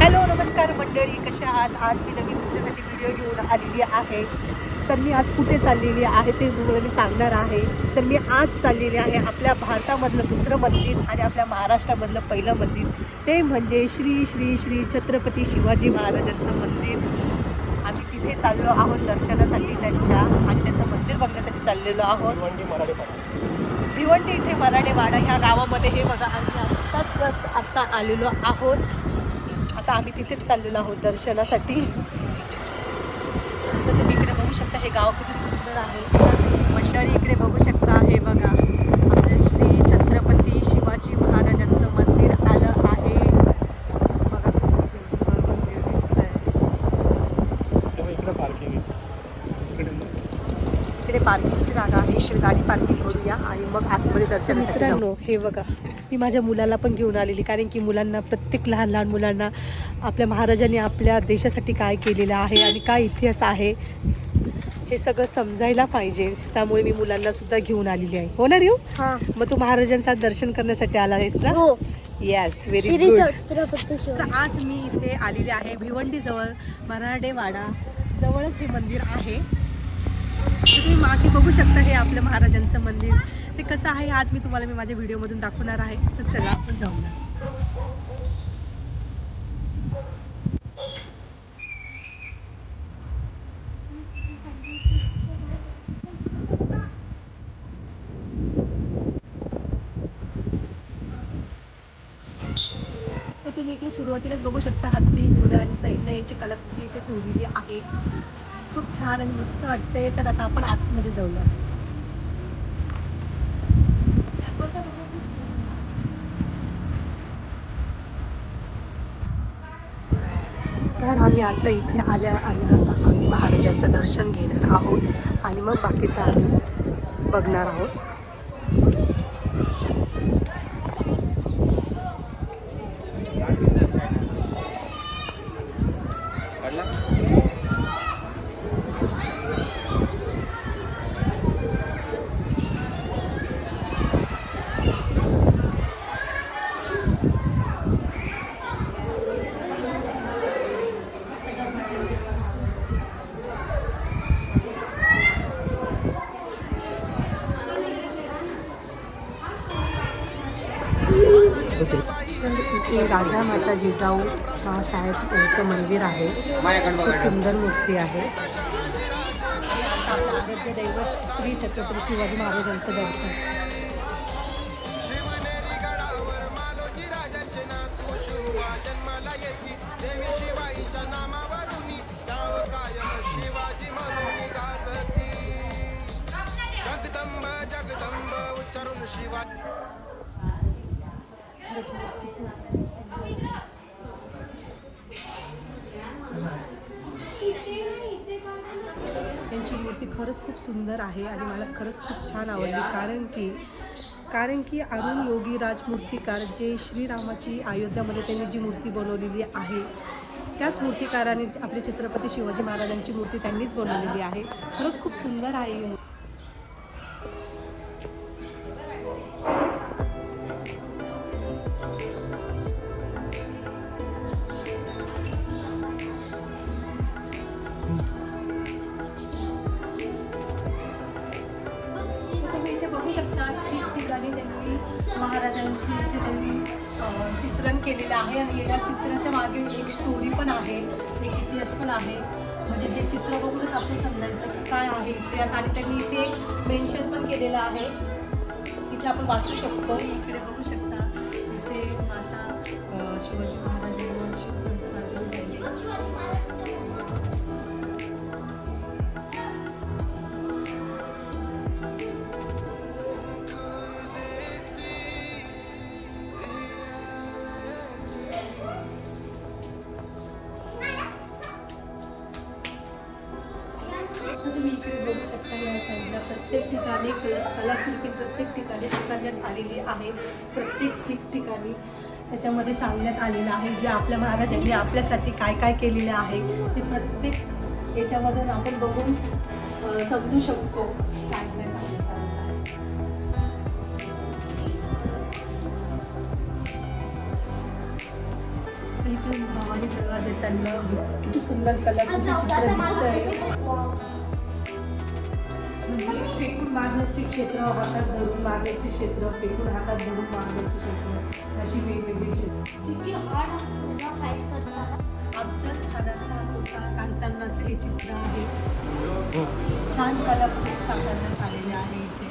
Hello नमस्कार मंडळी कशा आहात? आज मी नवीन तुमच्यासाठी व्हिडिओ घेऊन आलेली आहे. तर मी आज कुठे चाललेली आहे ते तुम्हाला मी सांगणार आहे. तर मी आज चाललेली आहे आपल्या भारतामधलं दुसरं मंदिर आणि आपल्या महाराष्ट्रामधलं पहिलं मंदिर. ते म्हणजे श्री श्री श्री छत्रपती शिवाजी महाराजांचं मंदिर. आम्ही तिथे चाललो आहोत दर्शनासाठी त्यांच्या आणि त्यांचं मंदिर बघण्यासाठी चाललेलो आहोत. भिवंडी इथे मराठेवाडा ह्या गावामध्ये हे बघा आम्ही आत्ताच जस्ट आत्ता आलेलो आहोत. आता आम्ही तिथेच चाललेलो आहोत दर्शनासाठी. तर तुम्ही इकडे बघू शकता हे गाव किती सुंदर आहे. मंडळी इकडे बघू शकता हे बघा आपलं श्री छत्रपती शिवाजी महाराजांचं मंदिर आलं आहे बघा किती सुंदर मंदिर दिसतंय इकडे पार्किंग इकडे पार्किंगची जागा आहे इकडे गाडी पार्किंग करूया आणि मग आतमध्ये दर्शनासाठी मित्रांनो हे बघा मी माझ्या मुलाला पण घेऊन आलेली कारण की मुलांना प्रत्येक लहान लहान मुलांना आपल्या महाराजांनी आपल्या देशासाठी काय केलेलं आहे आणि काय इतिहास आहे हे सगळं समजायला पाहिजे. त्यामुळे मी मुलांना सुद्धा घेऊन आलेली आहे. हो ना हा. मग तू महाराजांचं दर्शन करण्यासाठी आला आहेस ना? हो. येस व्हेरी गुड तर आज मी इथे आलेले आहे भिवंडीजवळ मराठेवाडा जवळच हे मंदिर आहे. तुम्ही मागे बघू शकता हे आपलं महाराजांचं मंदिर. ते कसं आहे आज मी तुम्हाला मी माझ्या व्हिडिओमधून दाखवणार आहे. तर चला आपण जाऊया. तर तुम्ही इकडे सुरुवातीलाच बघू शकता हत्ती मुलं आणि सैन्य याची कलाकृती इथे ठेवलेली आहे. खूप छान आणि मस्त वाटते तर आता आपण आतमध्ये जाऊया. तर आम्ही आता इथे आल्या आल्या आम्ही महाराजांचं दर्शन घेणार आहोत आणि मग बाकीचं आम्ही बघणार आहोत. होते इथे राजा माता जिजाऊ बाळासाहेब यांचं मंदिर आहे. खूप सुंदर मूर्ती आहे. दैवत श्री छत्रपती शिवाजी महाराजांचं दर्शन खरंच मूर्ती खूप सुंदर आहे. त्यांची मूर्ती खरंच खूप सुंदर आहे आणि मला खरंच खूप छान आवडली. कारण की कारण की अरुण योगी राज मूर्तिकार जे श्रीरामाची अयोध्यामध्ये त्यांनी जी मूर्ती बनवलेली आहे त्याच मूर्तिकाराने आपले छत्रपती शिवाजी महाराजांची मूर्ती त्यांनीच बनवलेली आहे. खरंच खूप सुंदर आहे महाराजांची इथे त्यांनी चित्रण केलेलं आहे आणि या चित्राच्या मागे एक स्टोरी पण आहे एक इतिहास पण आहे. म्हणजे हे चित्र बघूनच आपण समजायचं की काय आहे इतिहास. आणि त्यांनी इथे मेन्शन पण केलेलं आहे. इथे आपण वाचू शकतो इकडे बघू शकता. इथे माता शिवाजी केली आहे. प्रत्येक ठिकठिकाणी त्याच्यामध्ये सांगण्यात आलेलं आहे जे आपल्या महाराजांनी आपल्यासाठी काय काय केलेलं आहे. ते प्रत्येक याच्यामधून आपण बघून समजू शकतो काय काय भावाने देताना किती सुंदर कला चित्र दिसत आहे फेकून मारण्याचे क्षेत्र हातात धरून मारण्याचे क्षेत्र फेकून हातात धरून मारण्याचे क्षेत्र अशी वेगवेगळी क्षेत्र. किती हॉट असतो ना फाईट करताना अफजल खानाचा पुतळा काढतानाचं हे चित्र आहे. छान कलाकृती साकारण्यात आलेले आहे इथे.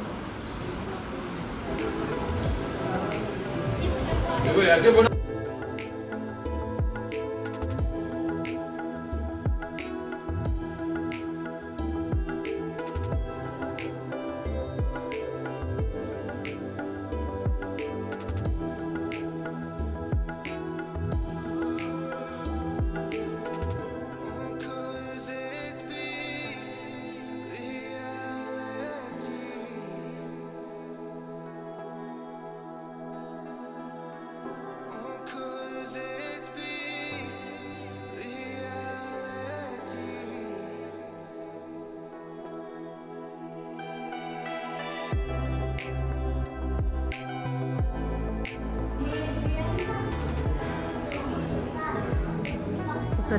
Could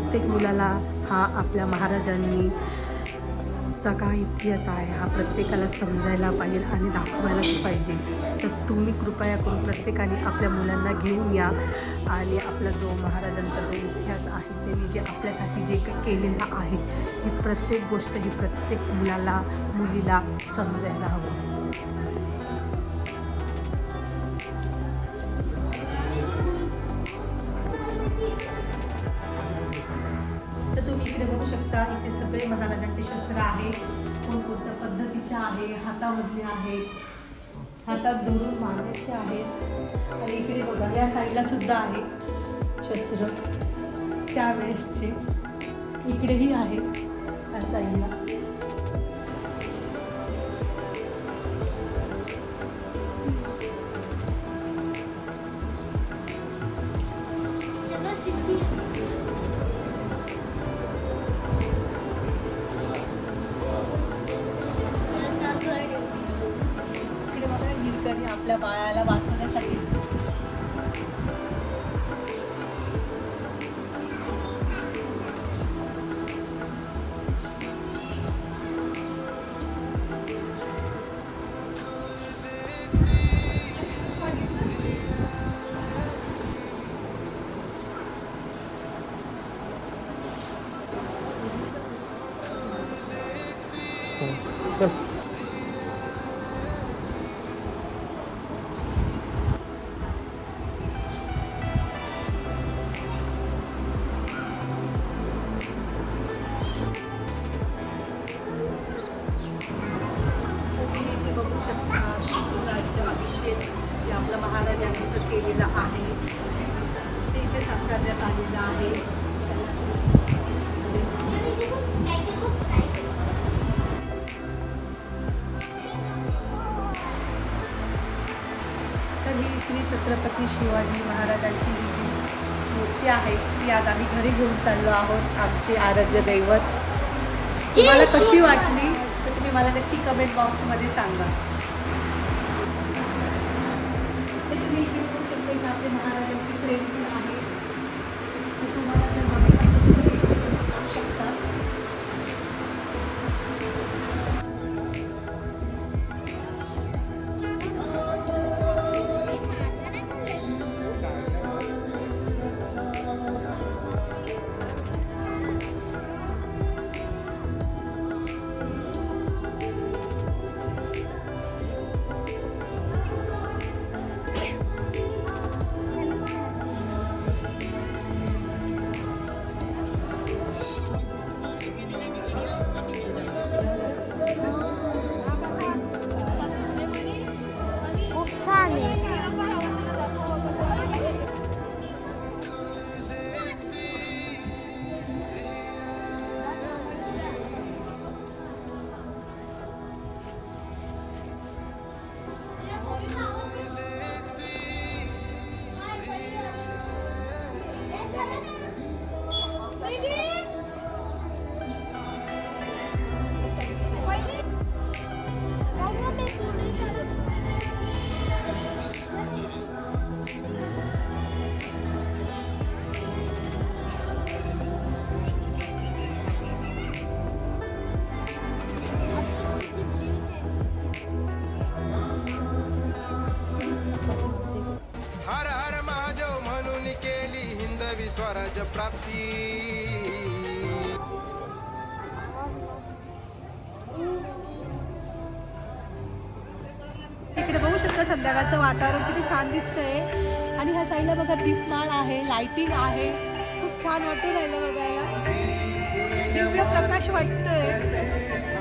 प्रत्येक मुलाला हा आपल्या महाराजांनी चा काय इतिहास आहे हा प्रत्येकाला समजायला पाहिजे आणि दाखवायलाच पाहिजे. तर तुम्ही कृपया करून प्रत्येकाने आपल्या मुलांना घेऊन या आणि आपला जो महाराजांचा जो इतिहास आहे त्यांनी जे आपल्यासाठी जे काही केलेलं आहे ही प्रत्येक गोष्ट ही प्रत्येक मुलाला मुलीला समजायला हवं. इकडे बघू शकता. इथे सगळे महाराजांचे शस्त्र आहे कोणकोणत्या पद्धतीचे आहे हातामधले आहेत हातात धरून मारण्याचे आहेत. आणि इकडे बघा या साईडला सुद्धा आहे शस्त्र. त्यावेळेसचे इकडेही आहे या साईडला. तर ही श्री छत्रपती शिवाजी महाराजांची ही जी मूर्ती आहे ती आज आम्ही घरी घेऊन चाललो आहोत आमचे आराध्य दैवत. तुम्हाला कशी वाटली? तर तुम्ही मला नक्की कमेंट बॉक्समध्ये सांगा. तुम्ही इकडे शकता की आपले महाराजांची शकता वातावरण किती छान दिसतंय. आणि ह्या साईडला बघा दीपमाळ आहे लाइटिंग आहे. खूप छान वाटून राहिलं बघायला. दिव्य प्रकाश वाटतोय.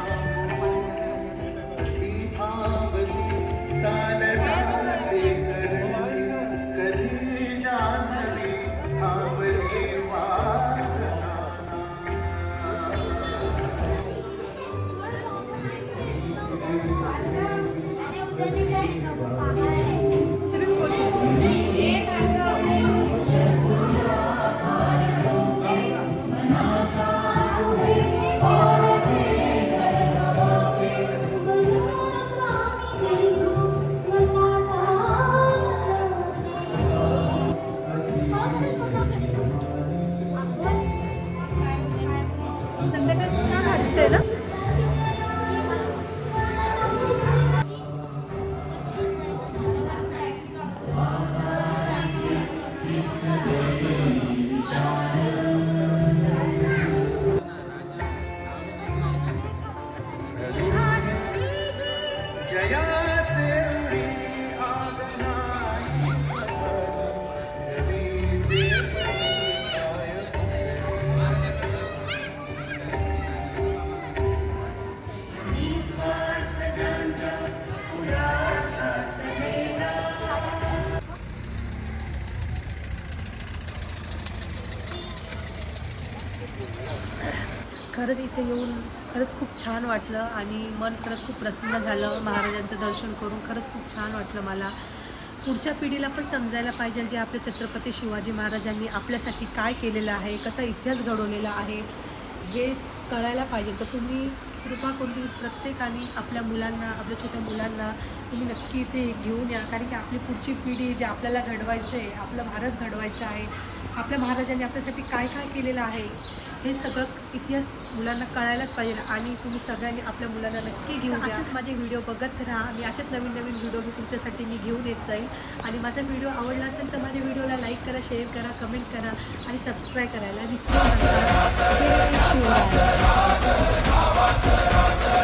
खरंच इथे येऊन खरंच खूप छान वाटलं आणि मन खरंच खूप प्रसन्न झालं. महाराजांचं दर्शन करून खरंच खूप छान वाटलं मला. पुढच्या पिढीला पण समजायला पाहिजे जे आपले छत्रपती शिवाजी महाराजांनी आपल्यासाठी काय केलेलं आहे कसा इतिहास घडवलेला आहे हे कळायला पाहिजे. तर तुम्ही कृपा करून तुम्ही प्रत्येकाने आपल्या मुलांना आपल्या छोट्या मुलांना तुम्ही नक्की इथे घेऊन या. कारण की आपली पुढची पिढी जे आपल्याला घडवायचं आहे आपलं भारत घडवायचं आहे आपल्या महाराजांनी आपल्यासाठी काय काय केलेलं आहे हे सगळं इतिहास मुलांना कळायलाच पाहिजे आणि तुम्ही सगळ्यांनी आपल्या मुलांना नक्की घेऊन असंच माझे व्हिडिओ बघत राहा. मी असेच नवीन नवीन व्हिडिओ मी तुमच्यासाठी मी घेऊन येत जाईल आणि माझा व्हिडिओ आवडला असेल तर माझ्या व्हिडिओला लाईक करा शेअर करा कमेंट करा आणि सबस्क्राईब करायला विसरू नका.